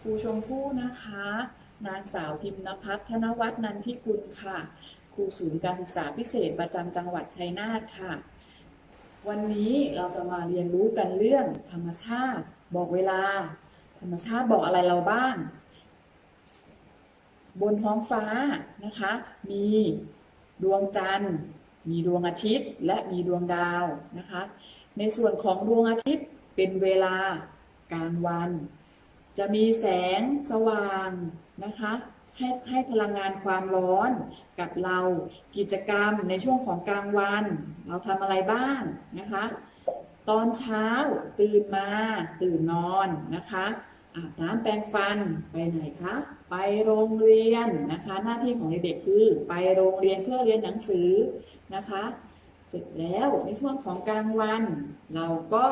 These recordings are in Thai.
ครูชมพู่นะคะ นางสาวพิมพ์นภัทรธนวัฒน์นันทิกุลค่ะ ครูศูนย์การศึกษาพิเศษประจำจังหวัดชัยนาทค่ะ วันนี้เราจะมาเรียนรู้กันเรื่องธรรมชาติบอกเวลา ธรรมชาติบอกอะไรเราบ้าง บนท้องฟ้านะคะ มีดวงจันทร์ มีดวงอาทิตย์ และมีดวงดาวนะคะ ในส่วนของดวงอาทิตย์เป็นเวลากลางวัน จะมีแสงสว่างนะคะให้ให้พลังงานความร้อนกับเรากิจกรรมในช่วงของกลางวัน เราทำอะไรบ้างนะคะ ตอนเช้าตื่นมาตื่นนอนนะคะอาบน้ำแปรงฟันไปไหนคะไปโรงเรียนนะคะ หน้าที่ของเด็กคือไปโรงเรียนเพื่อเรียนหนังสือนะคะ เสร็จแล้วในช่วงของกลางวัน เราก็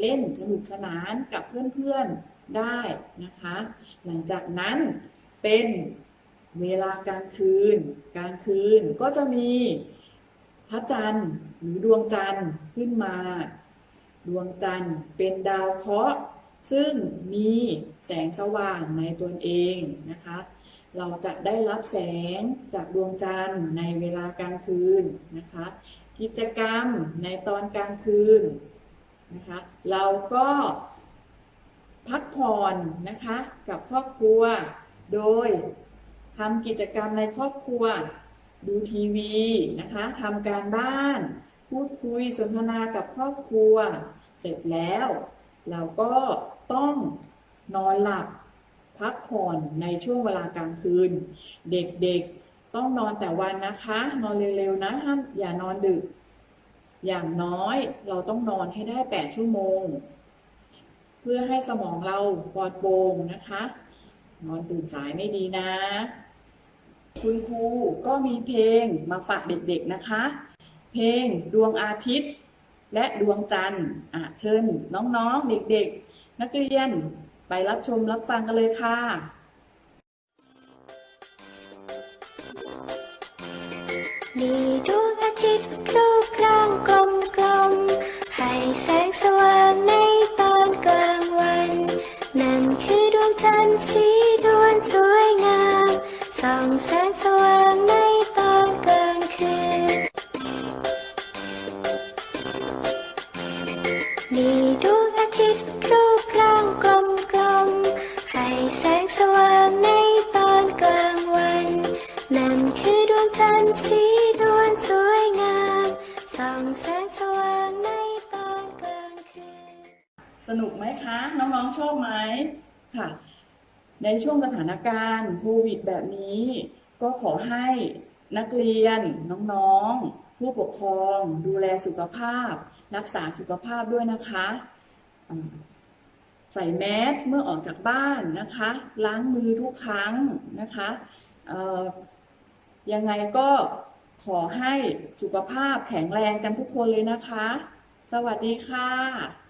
เล่นสนุกสนานกับเพื่อนๆ ได้นะคะ หลังจากนั้นเป็นเวลากลางคืน กลางคืนก็จะมีพระจันทร์หรือดวงจันทร์ขึ้นมา ดวงจันทร์เป็นดาวเคราะห์ซึ่งมีแสงสว่างในตนเองนะคะ เราจะได้รับแสงจากดวงจันทร์ในเวลากลางคืนนะคะ กิจกรรมในตอนกลางคืนนะคะ เราก็ พักผ่อนนะคะกับครอบครัว โดยทำกิจกรรมในครอบครัว ดูทีวีนะคะทำการบ้าน พูดคุยสนทนากับครอบครัว เสร็จแล้ว เราก็ต้องนอนหลับพักผ่อนในช่วงเวลากลางคืน เด็กๆต้องนอนแต่วันนะคะ นอนเร็วๆนะห้ามอย่านอนดึก อย่างน้อยเราต้องนอนให้ได้ 8 ชั่วโมง พื่อให้สมองเราปลอดโปร่งนะคะ นอนตื่นสายไม่ดีนะ คุณครูก็มีเพลงมาฝากเด็กๆนะคะ เพลงดวงอาทิตย์ และดวงจันทร์อะเชิญน้องๆ เด็กๆ นักเรียนไปรับชมรับฟังกันเลยค่ะมี ส่องแสงสว่างในตอนกลางคืน มีดวงอาทิตย์รูปร่างกลมกลมๆให้แสงสว่างในตอนกลางวัน นั่นคือดวงจันทร์สีดวนสวยงามส่องแสงสว่างในตอนกลางคืน สนุกไหมคะ น้องๆชอบไหมค่ะ ในช่วงสถานการณ์โควิดแบบนี้ ก็ขอให้นักเรียนน้องๆ ผู้ปกครอง ดูแลสุขภาพ รักษาสุขภาพด้วยนะคะ ใส่แมสเมื่อออกจากบ้านนะคะ ล้างมือทุกครั้งนะคะยังไงก็ขอให้สุขภาพแข็งแรงกันทุกคนเลยนะคะ สวัสดีค่ะ